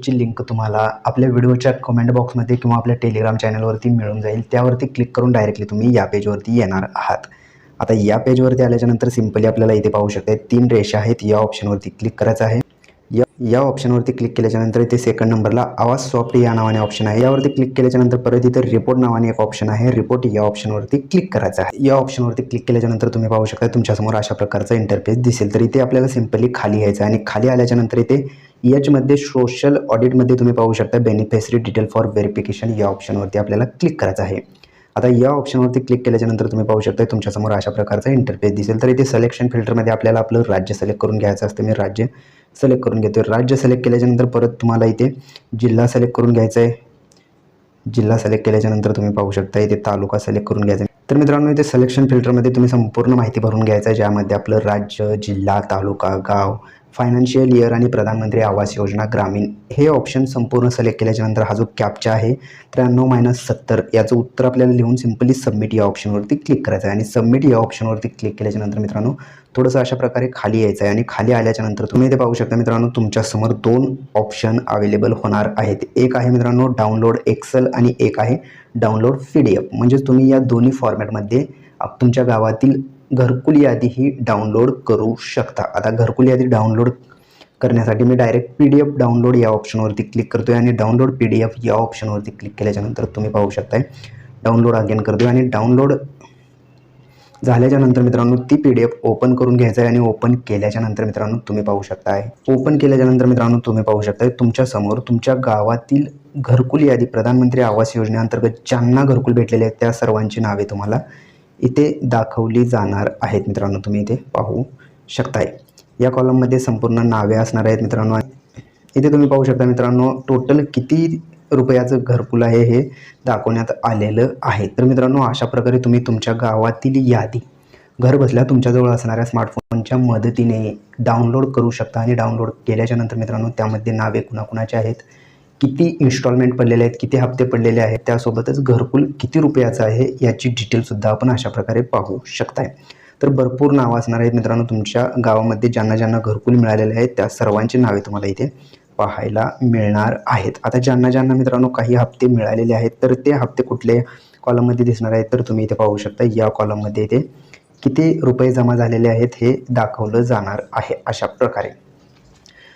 पेजची link तुम्हाला आपल्या व्हिडिओच्या कमेंट बॉक्समध्ये किंवा आपल्या टेलिग्राम चॅनलवरती मिळून जाईल. त्यावरती क्लिक करून डायरेक्टली तुम्ही या पेजवरती येणार आहात. आता या पेजवरती आल्याच्यानंतर सिम्पली आपल्याला इथे पाहू शकते तीन रेषा आहेत. या ऑप्शनवरती क्लिक करायचं आहे. या या ऑप्शनवरती क्लिक केल्याच्यानंतर इथे सेकंड नंबरला आवाज सॉफ्ट या नावाने ऑप्शन आहे. यावरती क्लिक केल्याच्यानंतर परत इथे रिपोर्ट नावाने एक ऑप्शन आहे. रिपोर्ट या ऑप्शनवरती क्लिक करायचा आहे. या ऑप्शनवरती क्लिक केल्याच्यानंतर तुम्ही पाहू शकता तुमच्यासमोर अशा प्रकारचा इंटरफेस दिसेल. तर इथे आपल्याला सिम्पली खाली यायचं आहे आणि खाली आल्याच्यानंतर इथे याच्यामध्ये सोशल ऑडिटमध्ये तुम्ही पाहू शकता बेनिफिशरी डिटेल फॉर व्हेरिफिकेशन या ऑप्शनवरती आपल्याला क्लिक करायचं आहे. आता या ऑप्शनवरती क्लिक केल्याच्यानंतर तुम्ही पाहू शकता तुमच्यासमोर अशा प्रकारचा इंटरफेस दिसेल. तर इथे सिलेक्शन फिल्टरमध्ये आपल्याला आपलं राज्य सिलेक्ट करून घ्यायचं असतं. मी राज्य सिलेक्ट करून घेतो राज्य सिलेक्ट केल्याच्यानंतर परत तुम्हाला इथे जिल्हा सिलेक्ट करून घ्यायचा आहे जिल्हा सिलेक्ट केल्याच्यानंतर तुम्ही पाहू शकता इथे तालुका सिलेक्ट करून घ्यायचा आहे. तर मित्रांनो इथे सिलेक्शन फिल्टरमध्ये तुम्ही संपूर्ण माहिती भरून घ्यायचं आहे. ज्यामध्ये आपलं राज्य जिल्हा तालुका गाव फायनान्शियल इयर आणि प्रधानमंत्री आवास योजना ग्रामीण हे ऑप्शन संपूर्ण सिलेक्ट केल्याच्यानंतर हा जो कॅपचा आहे त्र्याण्णव मायनस सत्तर याचं उत्तर आपल्याला लिहून सिम्पली सबमिट या ऑप्शनवरती क्लिक करायचं आहे. आणि सबमिट या ऑप्शनवरती क्लिक केल्याच्यानंतर मित्रांनो थोडंसं अशा प्रकारे खाली यायचं आहे. आणि खाली आल्याच्यानंतर तुम्ही इथे पाहू शकता मित्रांनो तुमच्यासमोर दोन ऑप्शन अवेलेबल होणार आहेत. एक आहे मित्रांनो डाउनलोड एक्सेल आणि एक आहे डाउनलोड पी डी एफ म्हणजेच तुम्ही या दोन्ही फॉर्मॅटमध्ये तुमच्या गावातील घरकुल यादी ही डाउनलोड करू शकता. आता घरकुल यादी डाउनलोड करण्यासाठी मी direct P D F download या ऑप्शनवरती क्लिक करतो आहे आणि डाउनलोड पी डी एफ या ऑप्शनवरती क्लिक केल्याच्यानंतर तुम्ही पाहू शकताय. डाउनलोड अगेन करतो आणि डाउनलोड झाल्याच्यानंतर मित्रांनो ती पी डी एफ ओपन करून घ्यायचं आहे आणि ओपन केल्याच्यानंतर मित्रांनो तुम्ही पाहू शकताय. ओपन केल्याच्यानंतर मित्रांनो तुम्ही पाहू शकताय तुमच्यासमोर तुमच्या गावातील घरकुल यादी प्रधानमंत्री आवास योजनेअंतर्गत ज्यांना घरकुल भेटलेले आहेत त्या सर्वांची नावे तुम्हाला इथे दाखवली जाणार आहेत मित्रांनो तुम्ही इथे पाहू शकताय. या कॉलममध्ये संपूर्ण नावे असणार आहेत मित्रांनो. इथे तुम्ही पाहू शकता मित्रांनो टोटल किती रुपयाचं घरकुल आहे हे दाखवण्यात आलेलं आहे. तर मित्रांनो अशा प्रकारे तुम्ही तुमच्या गावातील यादी घर बसल्या तुमच्याजवळ असणाऱ्या स्मार्टफोनच्या मदतीने डाउनलोड करू शकता आणि डाउनलोड केल्याच्यानंतर मित्रांनो त्यामध्ये नावे कुणाकुणाचे आहेत किती इन्स्टॉलमेंट पडलेले आहेत किती हप्ते पडलेले आहेत त्यासोबतच घरकुल किती रुपयाचं आहे याची डिटेलसुद्धा आपण अशा प्रकारे पाहू शकताय. तर भरपूर नावं असणार आहेत मित्रांनो तुमच्या गावामध्ये ज्यांना ज्यांना घरकुल मिळालेले आहेत त्या सर्वांची नावे तुम्हाला इथे पाहायला मिळणार आहेत. आता ज्यांना ज्यांना मित्रांनो काही हप्ते मिळालेले आहेत तर ते हप्ते कुठले कॉलममध्ये दिसणार आहेत तर तुम्ही इथे पाहू शकता या कॉलममध्ये इथे किती रुपये जमा झालेले आहेत हे दाखवलं जाणार आहे अशा प्रकारे.